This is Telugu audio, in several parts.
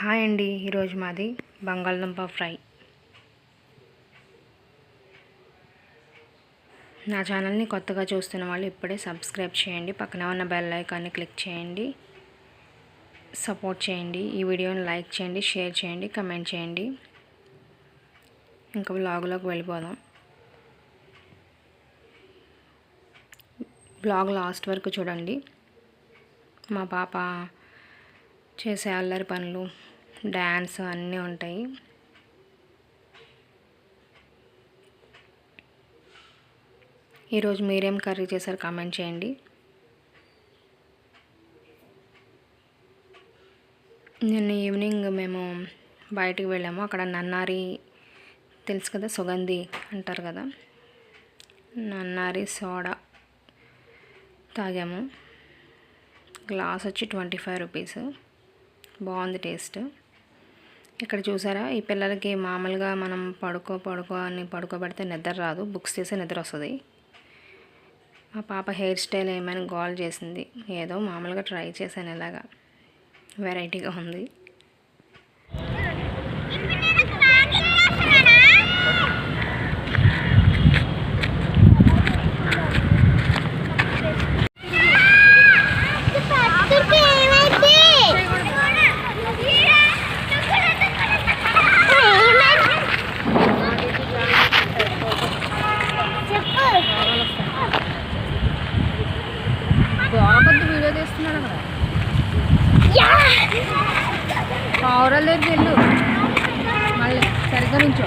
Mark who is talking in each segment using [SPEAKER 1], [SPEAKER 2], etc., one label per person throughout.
[SPEAKER 1] హాయ్ అండి ఈరోజు మాది బంగాళదుంప ఫ్రై. నా ఛానల్ని కొత్తగా చూస్తున్న వాళ్ళు ఇప్పుడే సబ్స్క్రైబ్ చేయండి పక్కన ఉన్న బెల్ ఐకాన్ని క్లిక్ చేయండి సపోర్ట్ చేయండి ఈ వీడియోని లైక్ చేయండి షేర్ చేయండి కమెంట్ చేయండి. ఇంకా బ్లాగ్లోకి వెళ్ళిపోదాం. బ్లాగ్ లాస్ట్ వరకు చూడండి. మా పాప చేసే అల్లరి పనులు డ్యాన్స్ అన్నీ ఉంటాయి. ఈరోజు మీరేం కర్రీ చేశారు కామెంట్ చేయండి. నిన్న ఈవినింగ్ మేము బయటికి వెళ్ళాము. అక్కడ నన్నారి తెలుసు కదా సుగంధి అంటారు కదా. నన్నారి సోడా తాగాము. గ్లాస్ వచ్చి ట్వంటీ ఫైవ్ రూపీస్. బాగుంది టేస్ట్. ఇక్కడ చూసారా? ఈ పిల్లలకి మామూలుగా మనం పడుకో పడుకో అని పడుకోబెడితే నిద్ర రాదు. బుక్స్ తీసే నిద్ర వస్తుంది. మా పాప హెయిర్ స్టైల్ ఏమైనా గోల్ చేసింది. ఏదో మామూలుగా ట్రై చేశాను ఇలాగా. వెరైటీగా ఉంది.
[SPEAKER 2] వీడియో తీస్తున్నాడు అక్కడ పావురాలు లేదు వెళ్ళు. మళ్ళీ సరిగ్గా నుంచో.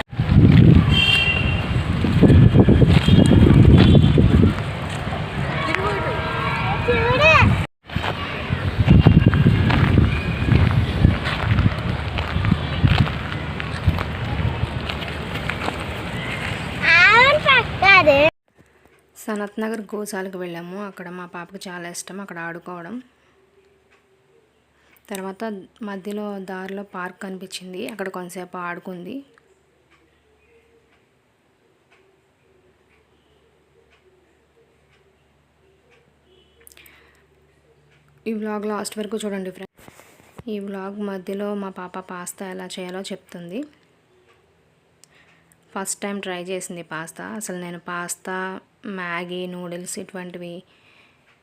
[SPEAKER 1] సనత్ నగర్ గోశాలకు వెళ్ళాము. అక్కడ మా పాపకు చాలా ఇష్టం. అక్కడ ఆడుకోవడం. తర్వాత మధ్యలో దారిలో పార్క్ కనిపించింది. అక్కడ కొంతసేపు ఆడుకుంది. ఈ వ్లాగ్ లాస్ట్ వరకు చూడండి ఫ్రెండ్ ఈ వ్లాగ్ మధ్యలో మా పాప పాస్తా ఎలా చేయాలో చెప్తుంది. ఫస్ట్ టైం ట్రై చేసింది పాస్తా. అసలు నేను పాస్తా మ్యాగీ నూడిల్స్ ఇటువంటివి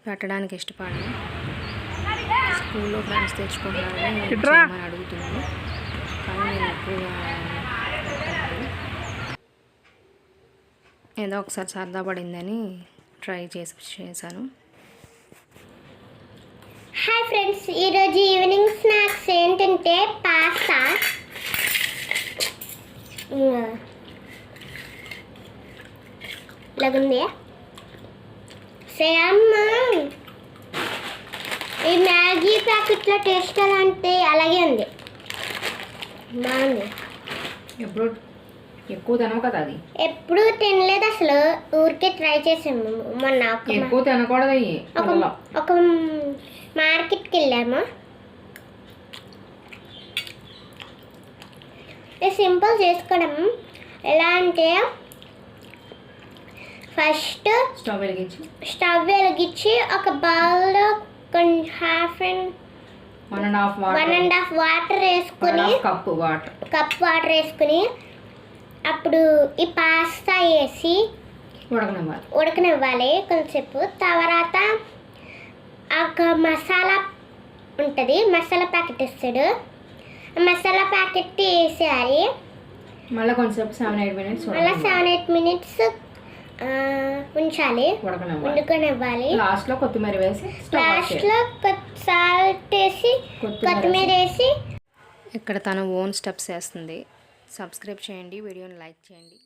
[SPEAKER 1] పెట్టడానికి ఇష్టపడను. స్కూల్లో ఫ్రెండ్స్ తెచ్చుకుంటున్నారని చేయమని అడుగుతున్నాను. కానీ నేను ఎక్కువగా. ఏదో ఒకసారి సరదా పడిందని ట్రై చేసి చేశాను.
[SPEAKER 3] హాయ్ ఫ్రెండ్స్ ఈరోజు ఈవినింగ్ స్నాక్స్ ఏంటంటే పాస్తా ఇలాగుంది సేమ్ ఈ మ్యాగీ ప్యాకెట్లో టేస్ట్ ఎలా అంటే అలాగే ఉంది. బాగుంది.
[SPEAKER 2] ఎప్పుడు ఎక్కువ తినవు కదా అది.
[SPEAKER 3] ఎప్పుడూ తినలేదు అసలు. ఊరికే ట్రై చేసాము మొన్న
[SPEAKER 2] ఎక్కువ తినకూడదు
[SPEAKER 3] ఒక మార్కెట్కి వెళ్ళాము. సింపుల్ చేసుకోవడం. ఎలా అంటే ఫస్ట్
[SPEAKER 2] స్టవ్ వెలిగించి.
[SPEAKER 3] స్టవ్ వెలిగించి ఒక బౌల్లో కొంచెం half and
[SPEAKER 2] one and half
[SPEAKER 3] one
[SPEAKER 2] water
[SPEAKER 3] and half water
[SPEAKER 2] one
[SPEAKER 3] వేసుకుని
[SPEAKER 2] కప్పు వాటర్.
[SPEAKER 3] కప్ వాటర్ వేసుకుని అప్పుడు ఈ పాస్తా వేసి
[SPEAKER 2] ఉడకనివ్వాలి.
[SPEAKER 3] ఉడకనివ్వాలి కొంచెంసేపు తర్వాత ఒక మసాలా ఉంటుంది మసాలా ప్యాకెట్ ఇస్తాడు మసాలా ప్యాకెట్ వేసేయాలి.
[SPEAKER 2] మళ్ళీ కొంచెంసేపు సెవెన్ ఎయిట్ మినిట్స్
[SPEAKER 3] మళ్ళీ సెవెన్ ఎయిట్ మినిట్స్ ఉంచాలి.
[SPEAKER 2] ఉడకనివ్వాలి.
[SPEAKER 3] వండుకొనివ్వాలి
[SPEAKER 2] లాస్ట్లో కొత్తిమీర వేసి చేయాలి.
[SPEAKER 3] లాస్ట్లో సాల్ట్ వేసి
[SPEAKER 2] కొత్తిమీర
[SPEAKER 3] కొత్తిమీర వేసి
[SPEAKER 1] ఇక్కడ తను ఓన్ స్టెప్స్ వేస్తుంది. సబ్స్క్రైబ్ చేయండి వీడియోని లైక్ చేయండి.